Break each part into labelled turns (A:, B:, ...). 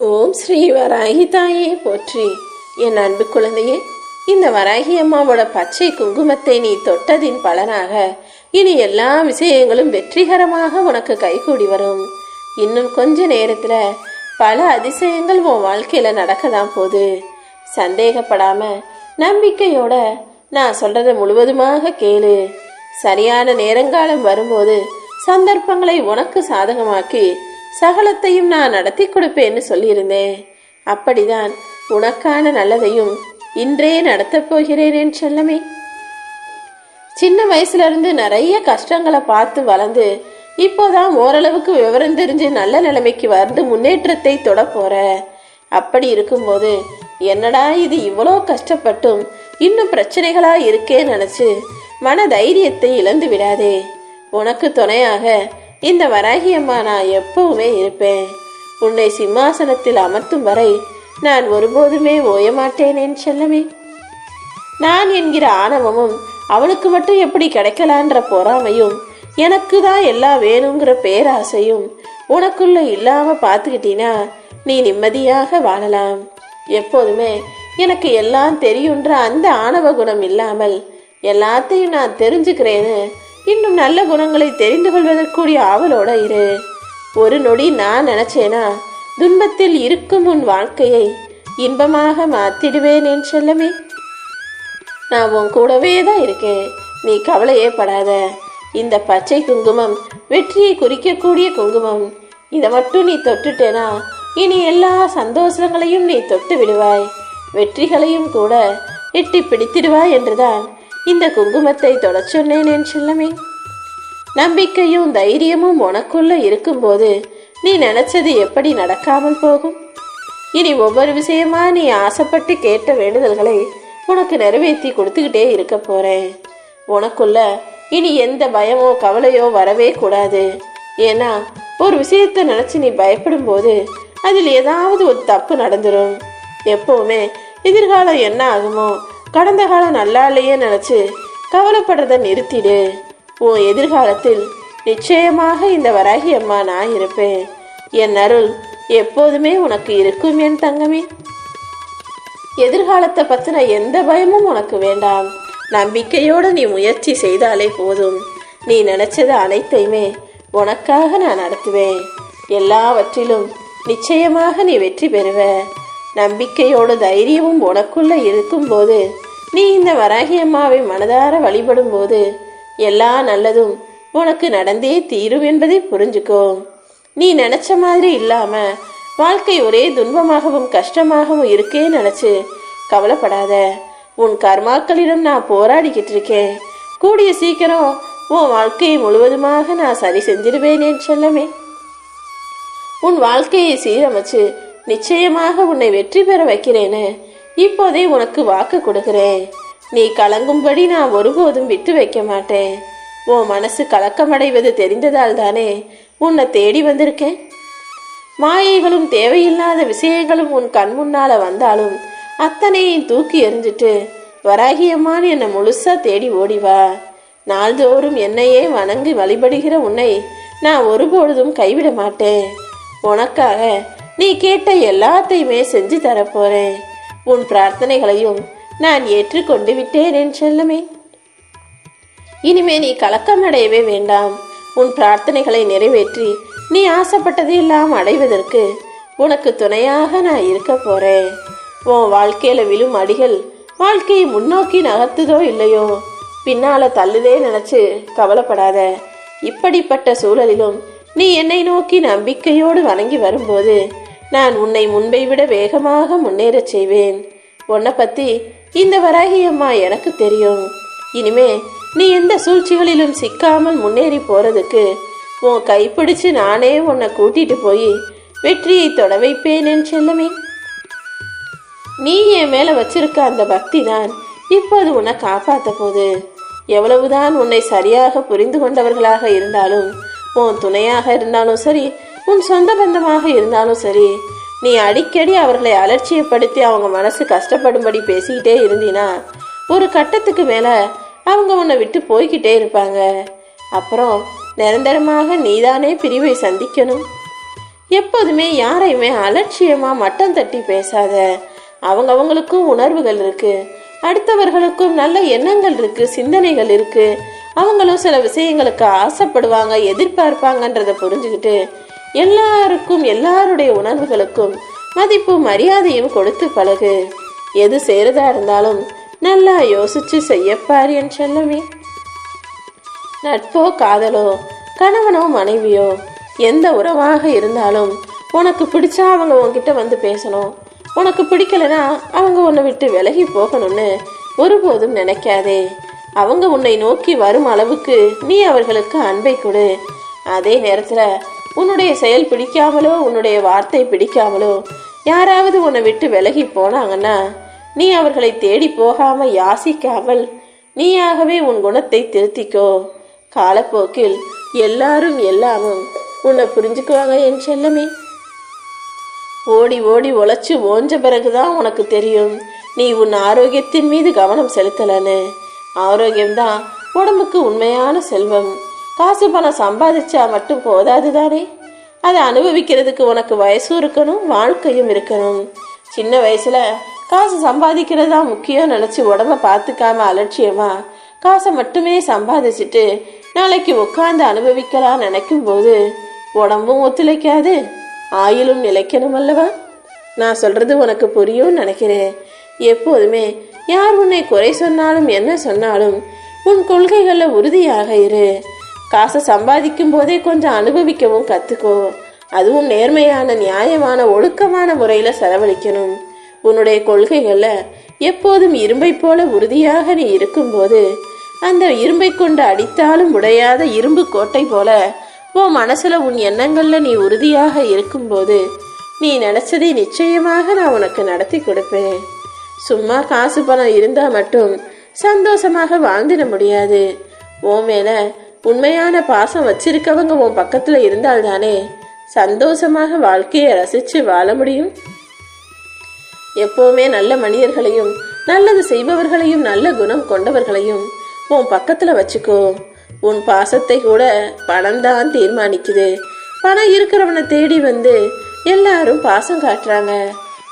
A: ஓம் ஸ்ரீ வராகி தாயே போற்றி. என் அன்பு குழந்தையே இந்த வராகி அம்மாவோட பச்சை குங்குமத்தை நீ தொட்டதின் பலனாக இனி எல்லா விஷயங்களும் வெற்றிகரமாக உனக்கு கைகூடி வரும். இன்னும் கொஞ்ச நேரத்துல பல அதிசயங்கள் உன் வாழ்க்கையில நடக்கதான் போகுது. சந்தேகப்படாம நம்பிக்கையோட நான் சொல்றத முழுவதுமாக கேளு. சரியான நேரங்காலம் வரும்போது சந்தர்ப்பங்களை உனக்கு சாதகமாக்கி சகலத்தையும் நான் நடத்தி கொடுப்பேன்னு சொல்லியிருந்தேன். அப்படிதான் உனக்கான நல்லதையும் இன்றே நடத்தப் போகிறேன் என் செல்லமே. சின்ன வயசுல இருந்து நிறைய கஷ்டங்களை பார்த்து வளர்ந்து இப்போதான் ஓரளவுக்கு விவரம் தெரிஞ்சு நல்ல நிலைமைக்கு வந்து முன்னேற்றத்தை தொட போற. அப்படி இருக்கும்போது என்னடா இது இவ்வளோ கஷ்டப்பட்டும் இன்னும் பிரச்சனைகளா இருக்கே நினைச்சு மன தைரியத்தை இழந்து விடாதே. உனக்கு துணையாக இந்த வராகியம்மா நான் எப்பவுமே இருப்பேன். உன்னை சிம்மாசனத்தில் அமர்த்தும் வரை நான் ஒருபோதுமே ஓயமாட்டேன் என் செல்லமே. நான் என்கிற ஆணவமும் அவனுக்கு மட்டும் எப்படி கிடைக்கலான்ற பொறாமையும் எனக்கு தான் எல்லாம் வேணுங்கிற பேராசையும் உனக்குள்ள இல்லாம பார்த்துக்கிட்டீனா நீ நிம்மதியாக வாழலாம். எப்போதுமே எனக்கு எல்லாம் தெரியுன்ற அந்த ஆணவ குணம் இல்லாமல் எல்லாத்தையும் நான் தெரிஞ்சுக்கிறேன்னு இன்னும் நல்ல குணங்களை தெரிந்து கொள்வதற்குரிய ஆவலோட இரு. ஒரு நொடி நான் நினைச்சேனா துன்பத்தில் இருக்கும் உன் வாழ்க்கையை இன்பமாக மாத்திடுவேன் என் செல்லமே. நான் உன் கூடவே தான் இருக்கேன். நீ கவலையே படாத. இந்த பச்சை குங்குமம் வெற்றியை குறிக்கக்கூடிய குங்குமம். இதை மட்டும் நீ தொட்டுட்டேனா இனி எல்லா சந்தோஷங்களையும் நீ தொட்டு விடுவாய். வெற்றிகளையும் கூட எட்டி பிடித்திடுவாய் என்றுதான் இந்த குங்குமத்தை தொடச் சொன்னேன் என் செல்லமே. நம்பிக்கையும் தைரியமும் உனக்குள்ள இருக்கும்போது நீ நினைச்சது எப்படி நடக்காமல் போகும்? இனி ஒவ்வொரு விஷயமா நீ ஆசைப்பட்டு கேட்ட வேண்டுதல்களை உனக்கு நிறைவேற்றி கொடுத்துக்கிட்டே இருக்க போறேன். உனக்குள்ள இனி எந்த பயமோ கவலையோ வரவே கூடாது. ஏன்னா ஒரு விஷயத்தை நினைச்சு நீ பயப்படும் போது அதில் ஏதாவது ஒரு தப்பு நடந்துடும் எப்பவுமே எதிர்காலம் என்ன ஆகுமோ கடந்த காலம் நல்லா இல்லையே நினைச்சு கவலைப்படுறத நிறுத்திடு. உன் எதிர்காலத்தில் நிச்சயமாக இந்த வராகி அம்மா நான் இருப்பேன். என் அருள் எப்போதுமே உனக்கு இருக்கும் என் தங்கமே. எதிர்காலத்தை பற்றின எந்த பயமும் உனக்கு வேண்டாம். நம்பிக்கையோடு நீ முயற்சி செய்தாலே போதும். நீ நினைச்சது அனைத்தையுமே உனக்காக நான் நடத்துவேன். எல்லாவற்றிலும் நிச்சயமாக நீ வெற்றி பெறுவ. நம்பிக்கையோடு தைரியமும் உனக்குள்ளே இருக்கும்போது நீ இந்த வராகி அம்மாவை மனதார வழிபடும் போது எல்லா நல்லதும் உனக்கு நடந்தே தீரும் என்பதை புரிஞ்சுக்கோ. நீ நினைச்ச மாதிரி இல்லாம வாழ்க்கை ஒரே துன்பமாகவும் கஷ்டமாகவும் இருக்கே நினைச்சு கவலைப்படாத. உன் கர்மாக்களிடம் நான் போராடிக்கிட்டு இருக்கேன். கூடிய சீக்கிரம் உன் வாழ்க்கையை முழுவதுமாக நான் சரி செஞ்சிடுவேன் சொல்லமே. உன் வாழ்க்கையை சீரமைச்சு நிச்சயமாக உன்னை வெற்றி பெற வைக்கிறேன்னு இப்போதே உனக்கு வாக்கு கொடுக்கிறேன். நீ கலங்கும்படி நான் ஒருபோதும் விட்டு வைக்க மாட்டேன். உன் மனசு கலக்கமடைவது தெரிந்ததால் தானே உன்னை தேடி வந்திருக்கேன். மாயைகளும் தேவையில்லாத விஷயங்களும் உன் கண் முன்னால வந்தாலும் அத்தனையும் தூக்கி எறிஞ்சிட்டு வராகியம்மான்னு என்னை முழுசா தேடி ஓடி வா. நாள்தோறும் என்னையே வணங்கி வழிபடுகிற உன்னை நான் ஒருபொழுதும் கைவிட மாட்டேன். உனக்காக நீ கேட்ட எல்லாத்தையுமே செஞ்சு தரப்போறேன். உன் பிரார்த்தனைகளையும் நான் ஏற்றுக்கொண்டு விட்டேன் என் செல்லமே. இனிமே நீ கலக்கம் அடையவே வேண்டாம். உன் பிரார்த்தனைகளை நிறைவேற்றி நீ ஆசைப்பட்டதையெல்லாம் அடைவதற்கு உனக்கு துணையாக நான் இருக்க போறேன். உன் வாழ்க்கையில விழும் அடிகள் வாழ்க்கையை முன்னோக்கி நகர்த்துதோ இல்லையோ? பின்னால தள்ளுதே நினைச்சு கவலைப்படாத. இப்படிப்பட்ட சூழலிலும் நீ என்னை நோக்கி நம்பிக்கையோடு வணங்கி வரும்போது நான் உன்னை முன்பை விட வேகமாக முன்னேறச் செய்வேன். உன்னை பத்தி இந்த வராகி அம்மா எனக்கு தெரியும். இனிமே நீ எந்த சூழ்ச்சிகளிலும் சிக்காமல் முன்னேறி போறதுக்கு உன் கைப்பிடிச்சு நானே உன்னை கூட்டிட்டு போய் வெற்றியை தொட வைப்பேன் என் செல்லமே. நீ என் மேல வச்சிருக்க அந்த பக்தி தான் இப்போது உன்னை காப்பாத்த போது எவ்வளவுதான் உன்னை சரியாக புரிந்து கொண்டவர்களாக இருந்தாலும் உன் துணையாக இருந்தாலும் சரி உன் சொந்த பந்தமாக இருந்தாலும் சரி நீ அடிக்கடி அவர்களை அலட்சியப்படுத்தி அவங்க மனசு கஷ்டப்படும்படி பேசிக்கிட்டே இருந்தீனா ஒரு கட்டத்துக்கு மேலே அவங்க உன்னை விட்டு போய்கிட்டே இருப்பாங்க. அப்புறம் நிரந்தரமாக நீதானே பிரிவை சந்திக்கணும். எப்போதுமே யாரையுமே அலட்சியமாக மட்டம் தட்டி பேசாத அவங்க அவங்களுக்கும் உணர்வுகள் இருக்கு அடுத்தவர்களுக்கும் நல்ல எண்ணங்கள் இருக்கு சிந்தனைகள் இருக்கு. அவங்களும் சில விஷயங்களுக்கு ஆசைப்படுவாங்க எதிர்பார்ப்பாங்கன்றத புரிஞ்சுக்கிட்டு எல்லாருக்கும் எல்லாருடைய உணர்வுகளுக்கும் மதிப்பு மரியாதையும் கொடுத்து பழகு. எது செய்யறதா இருந்தாலும் நல்லா யோசிச்சு செய்யப்பார் என் செல்லமே. நட்போ காதலோ கணவனோ மனைவியோ எந்த உறவாக இருந்தாலும் உனக்கு பிடிச்சா அவங்க உன்கிட்ட வந்து பேசணும். உனக்கு பிடிக்கலனா அவங்க உன்னை விட்டு விலகி போகணும்னு ஒருபோதும் நினைக்காதே. அவங்க உன்னை நோக்கி வரும் அளவுக்கு நீ அவர்களுக்கு அன்பை கொடு. அதே நேரத்தில் உன்னுடைய செயல் பிடிக்காமலோ உன்னுடைய வார்த்தை பிடிக்காமலோ யாராவது உன்னை விட்டு விலகி போனாங்கன்னா நீ அவர்களை தேடி போகாம யாசிக்காமல் நீயாகவே உன் குணத்தை திருத்திக்கோ. காலப்போக்கில் எல்லாரும் எல்லாமும் உன்னை புரிஞ்சுக்குவாங்க என் செல்லமே. ஓடி ஓடி உழைச்சி ஓஞ்ச பிறகுதான் உனக்கு தெரியும் நீ உன் ஆரோக்கியத்தின் மீது கவனம் செலுத்தலன்னு. ஆரோக்கியம்தான் உடம்புக்கு உண்மையான செல்வம். காசு பணம் சம்பாதிச்சா மட்டும் போதாது தானே? அதை அனுபவிக்கிறதுக்கு உனக்கு வயசும் இருக்கணும் வாழ்க்கையும் இருக்கணும். சின்ன வயசுல காசு சம்பாதிக்கிறது தான் முக்கியம் நினைச்சு உடம்ப பார்த்துக்காம அலட்சியமா? காசை மட்டுமே சம்பாதிச்சுட்டு நாளைக்கு உட்காந்து அனுபவிக்கலாம் நினைக்கும் போது உடம்பும் ஒத்துழைக்காது ஆயிலும் நிலைக்கணும் அல்லவா? நான் சொல்றது உனக்கு புரியும் நினைக்கிறேன். எப்போதுமே யார் உன்னை குறை சொன்னாலும் என்ன சொன்னாலும் உன் கொள்கைகளில் உறுதியாக இரு. காசை சம்பாதிக்கும் போதே கொஞ்சம் அனுபவிக்கவும் கத்துக்கோ. அதுவும் நேர்மையான நியாயமான ஒழுக்கமான முறையில் செலவழிக்கணும். உன்னுடைய கொள்கைகளில் எப்போதும் இரும்பை போல உறுதியாக நீ இருக்கும்போது அந்த இரும்பை கொண்டு அடித்தாலும் உடையாத இரும்பு கோட்டை போல உன் மனசுல உன் எண்ணங்கள்ல நீ உறுதியாக இருக்கும்போது நீ நினைச்சதை நிச்சயமாக நான் உனக்கு நடத்தி கொடுப்பேன். சும்மா காசு பணம் இருந்தா மட்டும் சந்தோஷமாக வாழ்ந்திட முடியாது. உன் மேலே உண்மையான பாசம் வச்சிருக்கவங்க உன் பக்கத்துல இருந்தால்தானே சந்தோஷமாக வாழ்க்கையை ரசிச்சு வாழ முடியும்? எப்பவுமே நல்ல மனிதர்களையும் நல்லது செய்பவர்களையும் நல்ல குணம் கொண்டவர்களையும் உன் பக்கத்துல வச்சுக்கோ. உன் பாசத்தை கூட பணம் தான் தீர்மானிக்குது. பணம் இருக்கிறவனை தேடி வந்து எல்லாரும் பாசம் காட்டுறாங்க.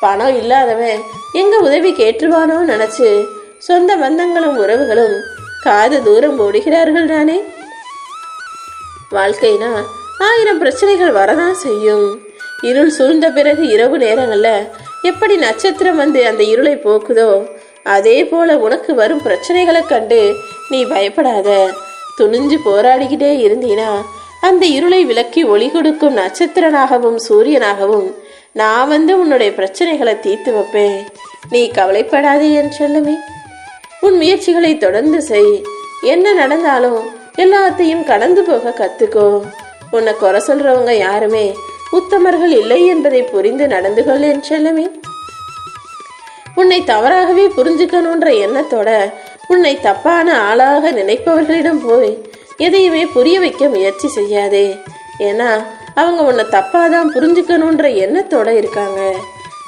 A: பணம் இல்லாதவன் எங்க உதவி கேட்டுருவானோ நினைச்சு சொந்த பந்தங்களும் உறவுகளும் காது தூரம் ஓடுகிறார்கள் தானே? வாழ்க்கைனா ஆயிரம் பிரச்சனைகள் வரதான் செய்யும். இருள் சூழ்ந்த பிறகு இரவு நேரங்களில் எப்படி நட்சத்திரம் வந்து அந்த இருளை போக்குதோ அதே போல உனக்கு வரும் பிரச்சனைகளை கண்டு நீ பயப்படாத. துணிஞ்சு போராடிக்கிட்டே இருந்தீனா அந்த இருளை விலக்கி ஒளி கொடுக்கும் நட்சத்திரனாகவும் சூரியனாகவும் நான் வந்து உன்னுடைய பிரச்சனைகளை தீர்த்து வைப்பேன். நீ கவலைப்படாதே என் செல்லமே. உன் முயற்சிகளை தொடர்ந்து செய். என்ன நடந்தாலும் எல்லாத்தையும் கடந்து போக கத்துக்கோ. உன்னை குறை சொல்றவங்க யாருமே உத்தமர்கள் இல்லை என்பதை புரிந்து நடந்துகொள் என் செல்லமே. உன்னை தவறாகவே புரிஞ்சுக்கணுன்ற எண்ணத்தோட உன்னை தப்பான ஆளாக நினைப்பவர்களிடம் போய் எதையுமே புரிய வைக்க முயற்சி செய்யாதே. ஏன்னா அவங்க உன்னை தப்பாதான் புரிஞ்சுக்கணுன்ற எண்ணத்தோட இருக்காங்க.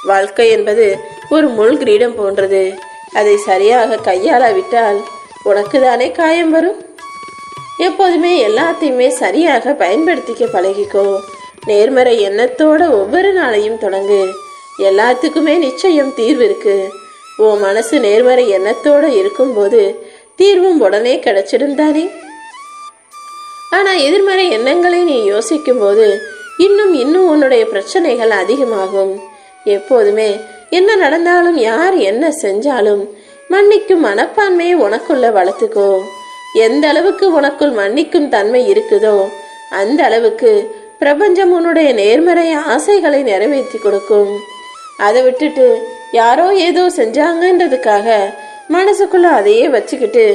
A: வாழ்க்கை என்பது ஒரு முள் கிரீடம் போன்றது. அதை சரியாக கையாளாவிட்டால் உனக்கு தானே காயம் வரும்? எப்போதுமே எல்லாத்தையுமே சரியாக பயன்படுத்திக்க பழகிக்கோ. நேர்மறை எண்ணத்தோட ஒவ்வொரு நாளையும் தொடங்கு. எல்லாத்துக்குமே நிச்சயம் தீர்வு இருக்கு. உன் மனசு நேர்மறை எண்ணத்தோட இருக்கும்போது தீர்வும் உடனே கிடைச்சிடும் தானே? ஆனா எதிர்மறை எண்ணங்களை நீ யோசிக்கும் போது இன்னும் இன்னும் உன்னுடைய பிரச்சனைகள் அதிகமாகும். எப்போதுமே என்ன நடந்தாலும் யார் என்ன செஞ்சாலும் மன்னிக்கும் மனப்பான்மையை உனக்குள்ள வளர்த்துக்கோ. எந்த அளவுக்கு உனக்குள் மன்னிக்கும் தன்மை இருக்குதோ அந்த அளவுக்கு பிரபஞ்சம் உன்னுடைய நேர்மறை ஆசைகளை நிறைவேற்றி கொடுக்கும். அதை விட்டுட்டு யாரோ ஏதோ செஞ்சாங்கன்றதுக்காக மனசுக்குள்ள அதையே வச்சுக்கிட்டு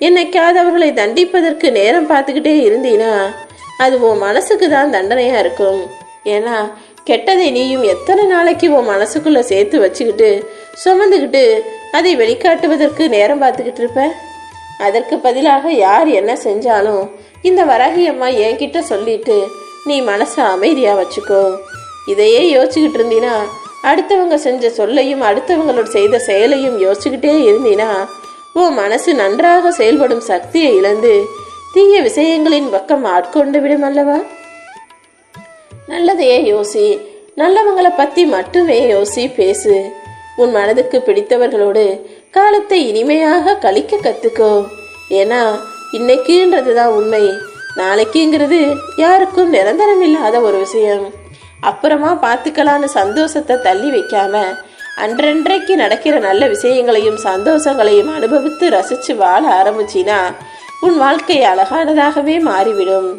A: என்னைக்காவது அவர்களை தண்டிப்பதற்கு நேரம் பார்த்துக்கிட்டே இருந்தீனா அது உன் மனசுக்கு தான் தண்டனையா இருக்கும். ஏன்னா கெட்டதை நீயும் எத்தனை நாளைக்கு உன் மனசுக்குள்ள சேர்த்து வச்சுக்கிட்டு சுமந்துக்கிட்டு அதை வெளிக்காட்டுவதற்கு நேரம் பார்த்துக்கிட்டு இருப்ப? அதற்கு பதிலாக யார் என்ன செஞ்சாலும் இந்த வரகி அம்மா என்கிட்ட சொல்லிட்டு நீ மனசை அமைதியாக வச்சுக்கோ. இதையே யோசிச்சுக்கிட்டு இருந்தீனா அடுத்தவங்க செஞ்ச சொல்லையும் அடுத்தவங்களோட செய்த செயலையும் யோசிச்சுக்கிட்டே இருந்தீனா உன் மனசு நன்றாக செயல்படும் சக்தியை இழந்து தீய விஷயங்களின் பக்கம் ஆட்கொண்டு விடும் அல்லவா? நல்லதையே யோசி நல்லவங்களை பற்றி மட்டுமே யோசி பேசு. உன் மனதுக்கு பிடித்தவர்களோடு காலத்தை இனிமையாக கழிக்க கத்துக்கோ. ஏன்னா இன்னைக்குன்றது தான் உண்மை. நாளைக்குங்கிறது யாருக்கும் நிரந்தரம் இல்லாத ஒரு விஷயம். அப்புறமா பார்த்துக்கலான்னு சந்தோஷத்தை தள்ளி வைக்காம அன்றன்றைக்கு நடக்கிற நல்ல விஷயங்களையும் சந்தோஷங்களையும் அனுபவித்து ரசித்து வாழ ஆரம்பிச்சினா உன் வாழ்க்கை அழகானதாகவே மாறிவிடும்.